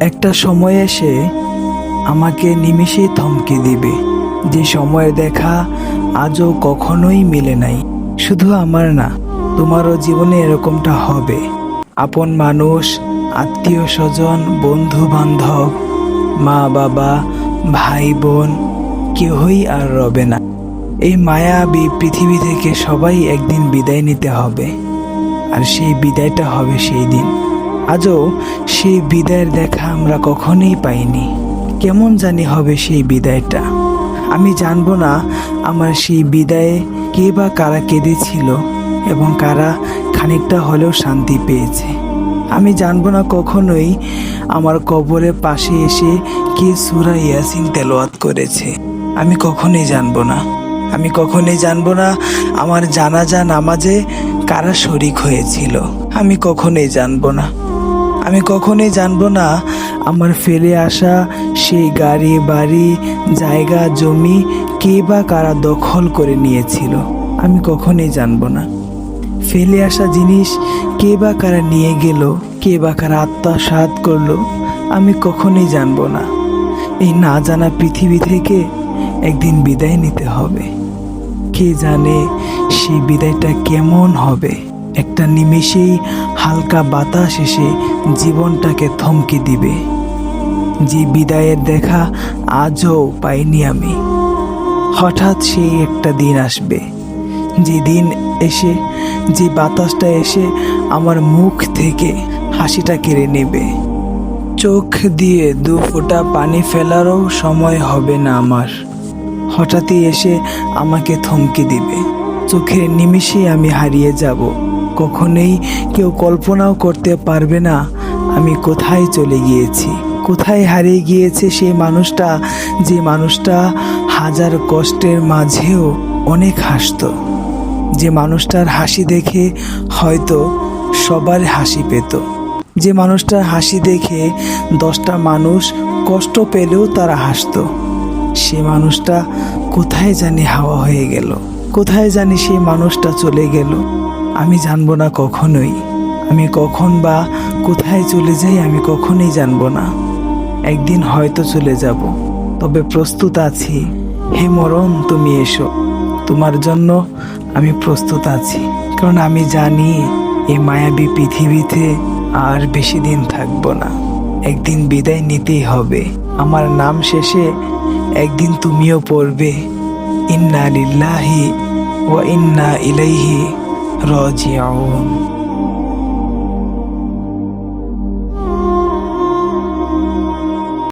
একটা সময় এসে আমাকে নিমিষেই থমকে দিবে। যে সময়ের দেখা আজও কখনোই মিলে নাই। শুধু আমার না, তোমারও জীবনে এরকমটা হবে। আপন মানুষ, আত্মীয় স্বজন বন্ধু বান্ধব মা বাবা ভাই বোন কেউই আর রবে না। এই মায়াবী পৃথিবী থেকে সবাই একদিন বিদায় নিতে হবে। আর সেই বিদায়টা হবে সেই দিন। আজও সেই বিদায়ের দেখা আমরা কখনোই পাইনি। কেমন জানি হবে সেই বিদায়টা। আমি জানব না আমার সেই বিদায়ে কে বা কারা কেঁদেছিল এবং কারা খানিকটা হলেও শান্তি পেয়েছে। আমি জানব না কখনোই আমার কবরের পাশে এসে কে সুরা ইয়াসিন তেলোয়াত করেছে। আমি কখনোই জানব না। আমি কখনোই জানব না আমার জানাজা নামাজে কারা শরিক হয়েছিল। আমি কখনোই জানব না। আমি কখনোই জানব না, আমার ফেলে আসা সেই গাড়ি, বাড়ি, জায়গা, জমি কে বা কারা দখল করে নিয়েছিল, আমি কখনোই জানব না। ফেলে আসা জিনিস কে বা কারা নিয়ে গেল, কে বা কারা আত্মসাৎ করল, আমি কখনোই জানব না। এই না জানা পৃথিবী থেকে একদিন বিদায় নিতে হবে। কে জানে সেই বিদায়টা কেমন হবে? একটা নিমেষেই হালকা বাতাস এসে জীবনটাকে থমকে দিবে। যে বিদায়ের দেখা আজও পাইনি আমি। হঠাৎ সেই একটা দিন আসবে। যে দিন এসে, যে বাতাসটা এসে আমার মুখ থেকে হাসিটা কেড়ে নেবে। চোখ দিয়ে দু ফোঁটা পানি ফেলারও সময় হবে না আমার। হঠাৎই এসে আমাকে থমকে দিবে। চোখের নিমিষে আমি হারিয়ে যাব। কখনোই কেউ কল্পনাও করতে পারবে না আমি কোথায় চলে গিয়েছি। কোথায় হারিয়ে গিয়েছে সেই মানুষটা যে মানুষটা হাজার কষ্টের মাঝেও অনেক হাসতো। যে মানুষটার হাসি দেখে হয়তো সবার হাসি পেত। যে মানুষটার হাসি দেখে দশটা মানুষ কষ্ট পেলেও তারা হাসতো। সে মানুষটা কোথায় জানি হাওয়া হয়ে গেল। কোথায় জানি সেই মানুষটা চলে গেল। আমি জানব না কখনোই। আমি কখন বা কোথায় চলে যাই আমি কখনোই জানব না। একদিন হয়তো চলে যাব, তবে প্রস্তুত আছি। হে মরণ, তুমি এসো। তোমার জন্য আমি প্রস্তুত আছি, কারণ আমি জানি এই মায়াবী পৃথিবীতে আর বেশি দিন থাকব না। একদিন বিদায় নিতেই হবে। আমার নাম শেষে একদিন তুমিও পড়বে। ইন্না লিল্লাহি ওয়া ইন্না ইলাইহি 让我。